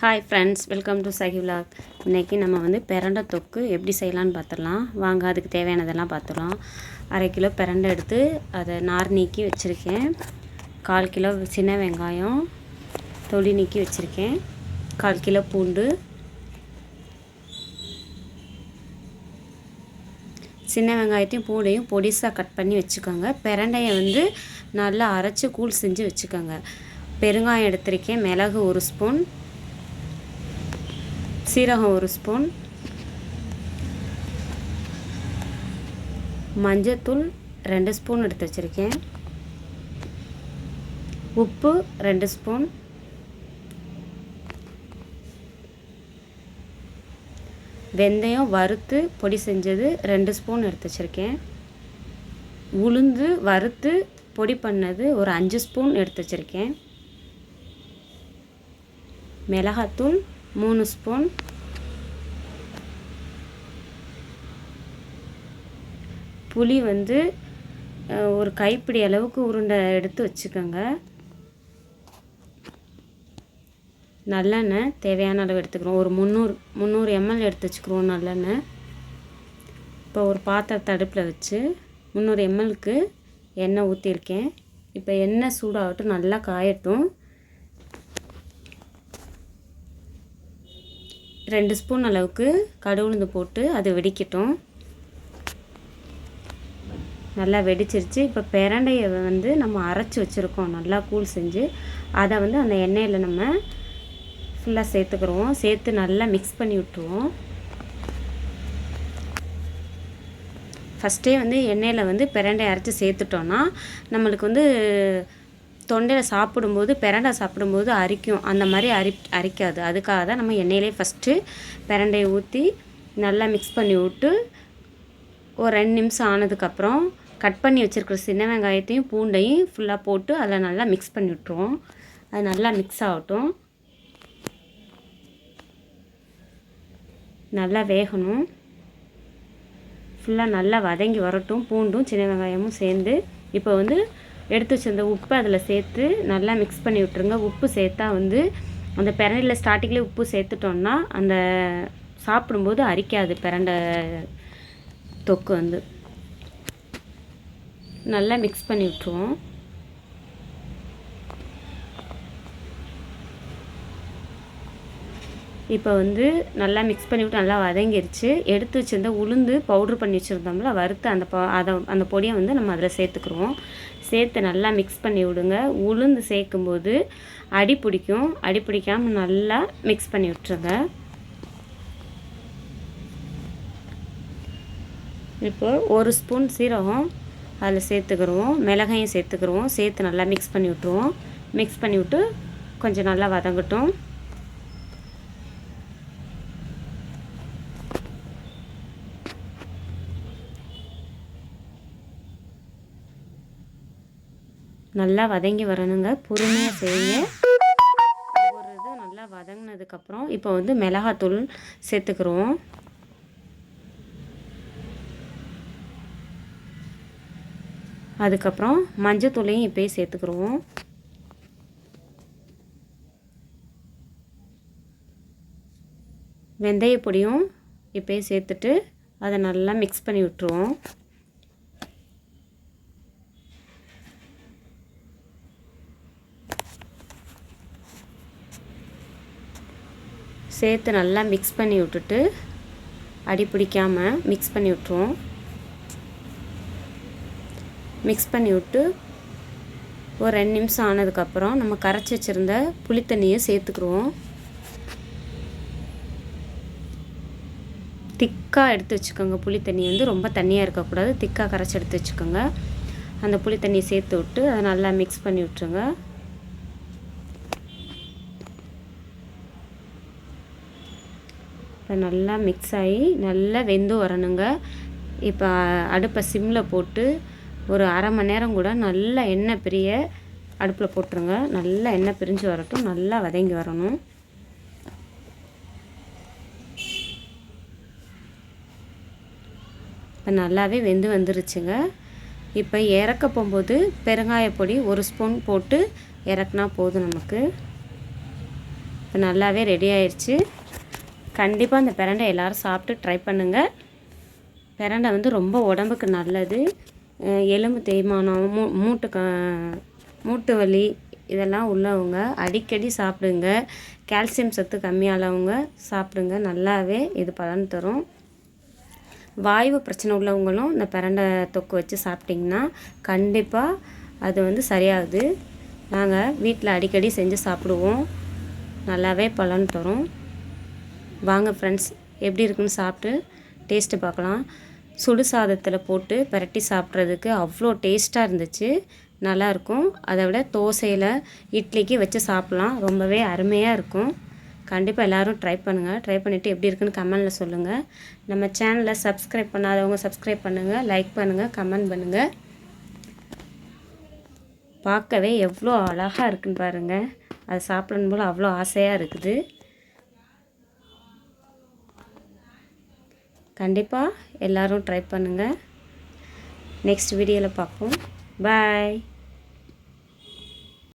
Hi friends welcome to Sahi vlog இன்றைக்கி நம்ம வந்து பிரண்டை தொக்கு எப்படி செய்யலான்னு பார்த்துடலாம். வாங்க அதுக்கு தேவையானதெல்லாம் பார்த்துடலாம். அரை கிலோ பிரண்டை எடுத்து அதை நார் நீக்கி வச்சுருக்கேன். கால் கிலோ சின்ன வெங்காயம் தொளி நீக்கி வச்சுருக்கேன். கால் கிலோ பூண்டு. சின்ன வெங்காயத்தையும் பூண்டையும் பொடிசாக கட் பண்ணி வச்சுக்கோங்க. பிரண்டையை வந்து நல்லா அரைச்சி கூழ் செஞ்சு வச்சுக்கோங்க. பெருங்காயம் எடுத்திருக்கேன் மிளகு ஒரு ஸ்பூன். சீரகம் ஒரு ஸ்பூன். மஞ்சத்தூள் ரெண்டு ஸ்பூன் எடுத்து வச்சுருக்கேன். உப்பு ரெண்டு ஸ்பூன். வெந்தயம் வறுத்து பொடி செஞ்சது ரெண்டு ஸ்பூன் எடுத்து வச்சுருக்கேன். உளுந்து வறுத்து பொடி பண்ணது ஒரு அஞ்சு ஸ்பூன் எடுத்து வச்சுருக்கேன். மிளகாத்தூள் மூணு ஸ்பூன். புளி வந்து ஒரு கைப்பிடி அளவுக்கு உருண்டை எடுத்து வச்சுக்கோங்க. நல்லெண்ணெய் தேவையான அளவு எடுத்துக்கிறோம். ஒரு முந்நூறு முந்நூறு எம்எல் எடுத்து வச்சுக்கிறோம் நல்லெண்ணெய். இப்போ ஒரு பாத்திரத்தை அடுப்பில் வச்சு முந்நூறு எம்எல்க்கு எண்ணெய் ஊற்றிருக்கேன் இப்போ எண்ணெய் சூடாகட்டும் நல்லா காயட்டும். ரெண்டு ஸ்பூன் அளவுக்கு கடு உளுந்து போட்டு அது வெடிக்கட்டும். நல்லா வெடிச்சிருச்சு. இப்போ பிரண்டையை வந்து நம்ம அரைச்சி வச்சுருக்கோம். நல்லா கூழ் செஞ்சு. அதை வந்து அந்த எண்ணெயில் நம்ம ஃபுல்லாக சேர்த்துக்கிறோம். சேர்த்து நல்லா மிக்ஸ் பண்ணி விட்டுருவோம். ஃபஸ்ட்டே வந்து எண்ணெயில் வந்து பிரண்டை அரைச்சி சேர்த்துட்டோன்னா நம்மளுக்கு வந்து தொண்டையில் சாப்பிடும்போது பிரண்டை சாப்பிடும்போது அரிக்கும். அந்த மாதிரி அரி அரிக்காது. அதுக்காக தான் நம்ம எண்ணெயிலே ஃபஸ்ட்டு பிரண்டையை ஊற்றி நல்லா மிக்ஸ் பண்ணி விட்டு ஒரு ரெண்டு நிமிஷம் ஆனதுக்கப்புறம் கட் பண்ணி வச்சுருக்கிற சின்ன வெங்காயத்தையும் பூண்டையும் ஃபுல்லாக போட்டு அதில் நல்லா மிக்ஸ் பண்ணி விட்ருவோம் அது நல்லா மிக்ஸ் ஆகட்டும். நல்லா வேகணும். ஃபுல்லாக நல்லா வதங்கி வரட்டும். பூண்டும் சின்ன வெங்காயமும் சேர்ந்து இப்போ வந்து எடுத்து வச்சுருந்த உப்பு அதில் சேர்த்து நல்லா மிக்ஸ் பண்ணி விட்டுருங்க. உப்பு சேர்த்தா வந்து அந்த பிரண்டையில் ஸ்டார்டிங்லேயே உப்பு சேர்த்துட்டோம்னா அந்த சாப்பிடும்போது அரிக்காது பிரண்டை தொக்கு வந்து. நல்லா மிக்ஸ் பண்ணி விட்ருவோம் இப்போ வந்து நல்லா மிக்ஸ் பண்ணிவிட்டு நல்லா வதங்கிருச்சு. எடுத்து வச்சுருந்த உளுந்து பவுட்ரு பண்ணி வச்சுருந்தோம்ல வறுத்து அந்த ப அதை அந்த பொடியை வந்து நம்ம அதில் சேர்த்துக்குருவோம். சேர்த்து நல்லா மிக்ஸ் பண்ணி விடுங்க. உளுந்து சேர்க்கும்போது அடி பிடிக்கும். அடி பிடிக்காமல் நல்லா மிக்ஸ் பண்ணி விட்டுருங்க. இப்போ ஒரு ஸ்பூன் சீரகம் அதில் சேர்த்துக்கிருவோம். மிளகையும் சேர்த்துக்கிருவோம். சேர்த்து நல்லா மிக்ஸ் பண்ணி விட்ருவோம் மிக்ஸ் பண்ணி விட்டு கொஞ்சம் நல்லா வதங்கட்டும். நல்லா வதங்கி வரணுங்க. பொறுமையாக செய்ய ஒவ்வொரு இது நல்லா வதங்கினதுக்கப்புறம் இப்போ வந்து மிளகாத்தூள் சேர்த்துக்கிறோம். அதுக்கப்புறம் மஞ்சத்தூளையும் இப்போயே சேர்த்துக்கிறோம். வெந்தய பொடியும் இப்போயே சேர்த்துட்டு அதை நல்லா மிக்ஸ் பண்ணி விட்டுருவோம். சேர்த்து நல்லா மிக்ஸ் பண்ணி விட்டுட்டு அடி பிடிக்காமல் மிக்ஸ் பண்ணி விட்ருவோம் மிக்ஸ் பண்ணி விட்டு ஒரு ரெண்டு நிமிஷம் ஆனதுக்கப்புறம் நம்ம கரைச்சி வச்சுருந்த புளித்தண்ணியை சேர்த்துக்குருவோம். திக்காக எடுத்து வச்சுக்கோங்க. புளி தண்ணி வந்து ரொம்ப தண்ணியாக இருக்கக்கூடாது. திக்காக கரைச்சி எடுத்து வச்சுக்கோங்க. அந்த புளி தண்ணியை சேர்த்து விட்டு அதை நல்லா மிக்ஸ் பண்ணி விட்டுருங்க. இப்போ நல்லா மிக்ஸ் ஆகி நல்லா வெந்து வரணுங்க. இப்போ அடுப்பை சிம்மில் போட்டு ஒரு அரை மணி நேரம் கூட நல்லா எண்ணெய் பிரிய அடுப்பில் போட்டுருங்க. நல்லா எண்ணெய் பிரிஞ்சு வரட்டும். நல்லா வதங்கி வரணும். இப்போ நல்லாவே வெந்து வந்துருச்சுங்க. இப்போ இறக்க போகும்போது பெருங்காய பொடி ஒரு ஸ்பூன் போட்டு இறக்குனா போதும் நமக்கு. இப்போ நல்லாவே ரெடி ஆயிடுச்சு கண்டிப்பாக அந்த பிரண்டை எல்லோரும் சாப்பிட்டு ட்ரை பண்ணுங்கள் பிரண்டை வந்து ரொம்ப உடம்புக்கு நல்லது. எலும்பு தேய்மானம் மூ மூட்டு க மூட்டு வலி இதெல்லாம் உள்ளவங்க அடிக்கடி சாப்பிடுங்க. கால்சியம் சத்து கம்மியானவங்க சாப்பிடுங்க. நல்லாவே இது பலன் தரும். வாய்வு பிரச்சனை உள்ளவங்களும் இந்த பிரண்டை தொக்கு வச்சு சாப்பிட்டிங்கன்னா கண்டிப்பாக அது வந்து சரியாகுது. நாங்கள் வீட்டில் அடிக்கடி செஞ்சு சாப்பிடுவோம். நல்லாவே பலன் தரும். வாங்க ஃப்ரெண்ட்ஸ் எப்படி இருக்குன்னு சாப்பிட்டு டேஸ்ட்டு பார்க்கலாம். சுடு சாதத்தில் போட்டு பிரட்டி சாப்பிட்றதுக்கு அவ்வளோ டேஸ்ட்டாக இருந்துச்சு. நல்லாயிருக்கும் அதை விட தோசையில் இட்லிக்கு வச்சு சாப்பிட்லாம். ரொம்பவே அருமையாக இருக்கும். கண்டிப்பாக எல்லோரும் ட்ரை பண்ணுங்கள் ட்ரை பண்ணிவிட்டு எப்படி இருக்குன்னு கமெண்டில் சொல்லுங்கள் நம்ம சேனலை சப்ஸ்கிரைப் பண்ணாதவங்க சப்ஸ்கிரைப் பண்ணுங்கள் லைக் பண்ணுங்கள் கமெண்ட் பண்ணுங்கள் பார்க்கவே எவ்வளோ அழகாக இருக்குன்னு பாருங்கள் அதை சாப்பிடணும் போல் அவ்வளோ ஆசையாக இருக்குது. கண்டிப்பாக எல்லோரும் ட்ரை பண்ணுங்கள் நெக்ஸ்ட் வீடியோவில் பார்ப்போம். பாய்